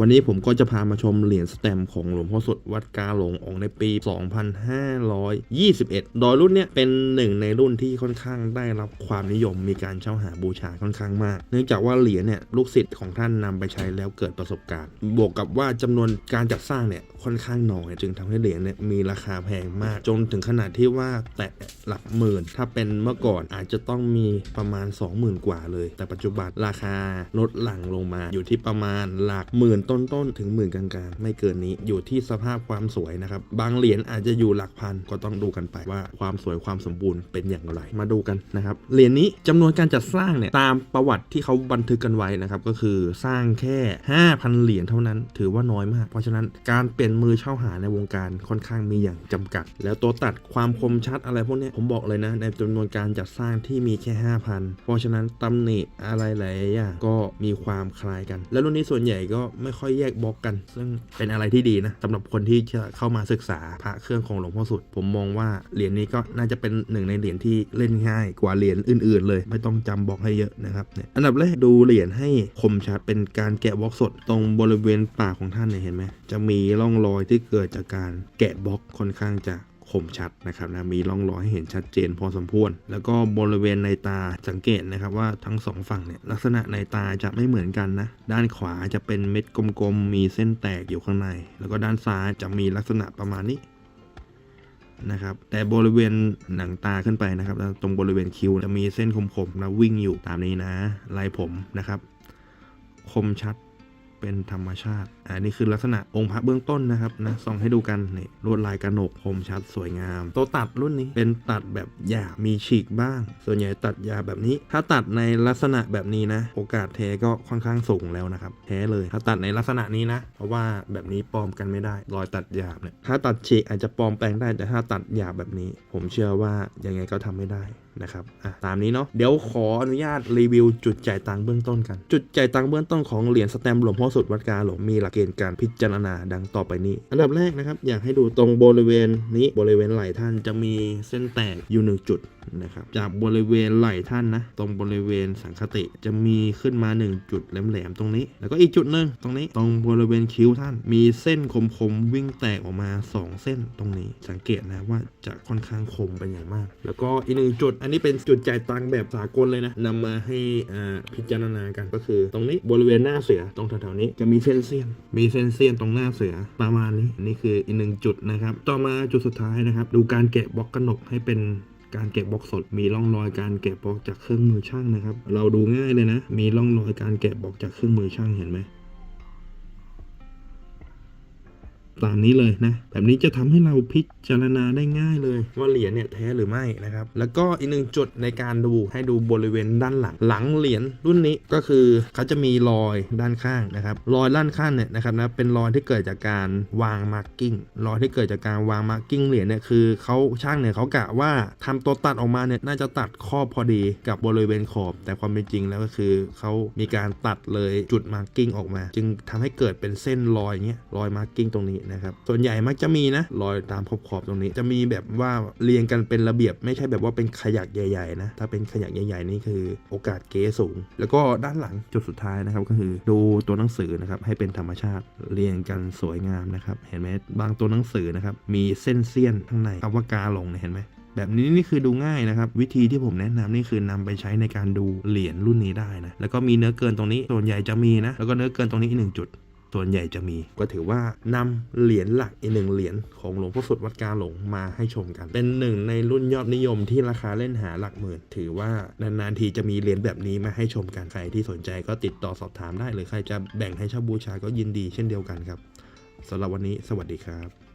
วันนี้ผมก็จะพามาชมเหรียญสแตมของหลวงพ่อสดวัดกาหลงออกในปี 2521 โดยรุ่นเนี้ยเป็นหนึ่งในรุ่นที่ค่อนข้างได้รับความนิยมมีการเช่าหาบูชาค่อนข้างมาก เนื่องจากว่าเหรียญเนี่ยลูกศิษย์ของท่านนำไปใช้แล้วเกิดประสบการณ์ บวกกับว่าจำนวนการจัดสร้างเนี่ยค่อนข้างน้อย จึงทำให้เหรียญเนี่ยมีราคาแพงมาก จนถึงขนาดที่ว่าแตะหลักหมื่น ถ้าเป็นเมื่อก่อนอาจจะต้องมีประมาณ 20,000 กว่าเลย แต่ปัจจุบันราคาลดหลั่งลงมาอยู่ที่ประมาณหลักหมื่นต้นๆถึงหมื่นกลางๆ ไม่เกินนี้อยู่ที่สภาพความสวยนะครับ บางเหรียญอาจจะอยู่หลักพันก็ต้องดูกันไปว่าความสวยความสมบูรณ์เป็นอย่างไร มาดูกันนะครับ เหรียญนี้จำนวนการจัดสร้างเนี่ยตามประวัติที่เขาบันทึกกันไว้นะครับก็คือสร้างแค่ 5,000 เหรียญเท่านั้น ถือว่าน้อยมาก เพราะฉะนั้นการเปลี่ยนมือเช่าหาในวงการค่อนข้างมีอย่างจำกัด แล้วตัวตัดความคมชัดอะไรพวกนี้ผมบอกเลยนะ ในจำนวนการจัดสร้างที่มีแค่ 5,000 เพราะฉะนั้นตำหนิอะไรหลายอย่างก็มีความคล้ายกัน แล้วรุ่นนี้ส่วนใหญ่ก็ไม่ค่อยแยกบล็อกกัน ซึ่งเป็นอะไรที่ดีนะสำหรับคนที่จะเข้ามาศึกษาพระเครื่องของหลวงพ่อสุด ผมมองว่าเหรียญนี้ก็น่าจะเป็นหนึ่งในเหรียญที่เล่นง่ายกว่าเหรียญอื่น ๆ เลย ไม่ต้องจำบล็อกให้เยอะนะครับเนี่ยอันดับแรกดูเหรียญให้คมชัดเป็นการแกะบล็อกสด ตรงบริเวณปากของท่านเนี่ยเห็นไหมจะมีร่องรอยที่เกิดจากการแกะบล็อกค่อนข้างจะ คมชัดนะครับนะมีร่องรอยให้เห็นชัดเจนพอสมควร แล้วก็บริเวณในตาสังเกตนะครับว่าทั้งสองฝั่งเนี่ยลักษณะในตาจะไม่เหมือนกันนะด้านขวาจะเป็นเม็ดกลมๆมีเส้นแตกอยู่ข้างใน แล้วก็ด้านซ้ายจะมีลักษณะประมาณนี้นะครับแต่บริเวณหนังตาขึ้นไปนะครับแล้วตรงบริเวณคิ้วจะมีเส้นคมๆนะวิ่งอยู่ตามนี้นะลายผมนะครับ คมชัดเป็นธรรมชาติ อันนี้คือลักษณะองค์พระเบื้องต้นนะครับนะส่องให้ดูกันนี่ลวดลายกระหนกคมชัดสวยงาม ตัวตัดรุ่นนี้เป็นตัดแบบหยาบมีฉีกบ้าง ส่วนใหญ่ตัดหยาบแบบนี้ ถ้าตัดในลักษณะแบบนี้นะ โอกาสแท้ก็ค่อนข้างสูงแล้วนะครับแท้เลยถ้าตัดในลักษณะนี้นะ เพราะว่าแบบนี้ปลอมกันไม่ได้ รอยตัดหยาบเนี่ยถ้าตัดฉีกอาจจะปลอมแปลงได้แต่ถ้าตัดหยาบแบบนี้ ผมเชื่อว่ายังไงก็ทำไม่ได้นะครับอะตามนี้เนาะ เดี๋ยวขออนุญาตรีวิวจุดจ่ายตังค์เบื้องต้นกัน จุดจ่ายตังค์เบื้องต้นของเหรียญสแตมป์หลวงพ่อสุดวัดกาหลงมีหลักณฑ์การพิจารณาดังต่อไปนี้ อันดับแรกนะครับ อยากให้ดูตรงบริเวณนี้บริเวณไหล่ท่านจะมีเส้นแตกอยู่หนึ่งจุดนะครับจากบริเวณไหล่ท่านนะ ตรงบริเวณสังคติจะมีขึ้นมา 1 จุดแหลมๆตรงนี้ แล้วก็อีกจุดหนึ่งตรงนี้ตรงบริเวณคิ้วท่าน มีเส้นคมๆวิ่งแตกออกมา 2 เส้นตรงนี้ สังเกตนะว่าจะค่อนข้างคมเป็นอย่างมาก แล้วก็อีกหนึ่งจุด อันนี้เป็นจุดจ่ายตังแบบสากลเลยนะนำมาให้อ่าพิจารณากันก็คือ ตรงนี้บริเวณหน้าเสือตรงแถวๆนี้จะมีเส้นเสี้ยนมีเส้นเสี้ยนตรงหน้าเสือประมาณนี้อันนี่คืออีกหนึ่งจุดนะครับ ต่อมาจุดสุดท้ายนะครับ ดูการแกะบล็อกกระหนกให้เป็นการแกะบล็อกสดมีร่องรอยการแกะบล็อกจากเครื่องมือช่างนะครับ เราดูง่ายเลยนะ มีร่องรอยการแกะบล็อกจากเครื่องมือช่างเห็นไหม ตามนี้เลยนะ แบบนี้จะทำให้เราพิจารณาได้ง่ายเลย ว่าเหรียญเนี่ยแท้หรือไม่นะครับ แล้วก็อีกหนึ่งจุดในการดูให้ดูบริเวณด้านหลัง หลังเหรียญรุ่นนี้ก็คือเขาจะมีรอยด้านข้างนะครับ รอยด้านข้างเนี่ยนะครับนะเป็นรอยที่เกิดจากการวางมาร์กิ้งรอยที่เกิดจากการวางมาร์กิ้งเหรียญเนี่ยคือเขาช่างเนี่ยเขากะว่าทำตัวตัดออกมาเนี่ยน่าจะตัดข้อบพอดีกับบริเวณขอบ แต่ความเป็นจริงแล้วก็คือเขามีการตัดเลยจุดมาร์กิ้งออกมา จึงทำให้เกิดเป็นเส้นรอยเงี้ยรอยมาร์กิ้งตรงนี้นะครับ ส่วนใหญ่มักจะมีนะรอยตามขอบขอบๆตรงนี้ จะมีแบบว่าเรียงกันเป็นระเบียบ ไม่ใช่แบบว่าเป็นขยักใหญ่ๆนะ ถ้าเป็นขยักใหญ่ๆนี่คือโอกาสเก๊สูง แล้วก็ด้านหลังจุดสุดท้ายนะครับก็คือดูตัวหนังสือนะครับให้เป็นธรรมชาติเรียงกันสวยงามนะครับ เห็นไหมบางตัวหนังสือนะครับมีเส้นเสี้ยนข้างในคำว่ากาลงเนี่ยเห็นไหมแบบนี้นี่คือดูง่ายนะครับ วิธีที่ผมแนะนำนี่คือนำไปใช้ในการดูเหรียญรุ่นนี้ได้นะแล้วก็มีเนื้อเกินตรงนี้ส่วนใหญ่จะมีนะแล้วก็เนื้อเกินตรงนี้อีกหนึ่งจุด ส่วนใหญ่จะมี ก็ถือว่านำเหรียญหลักอีกหนึ่งเหรียญของหลวงพ่อสุดวัดกาหลงมาให้ชมกัน เป็นหนึ่งในรุ่นยอดนิยมที่ราคาเล่นหาหลักหมื่น ถือว่านานๆทีจะมีเหรียญแบบนี้มาให้ชมกันใครที่สนใจก็ติดต่อสอบถามได้หรือใครจะแบ่งให้เช่าบูชาก็ยินดีเช่นเดียวกันครับสำหรับวันนี้สวัสดีครับ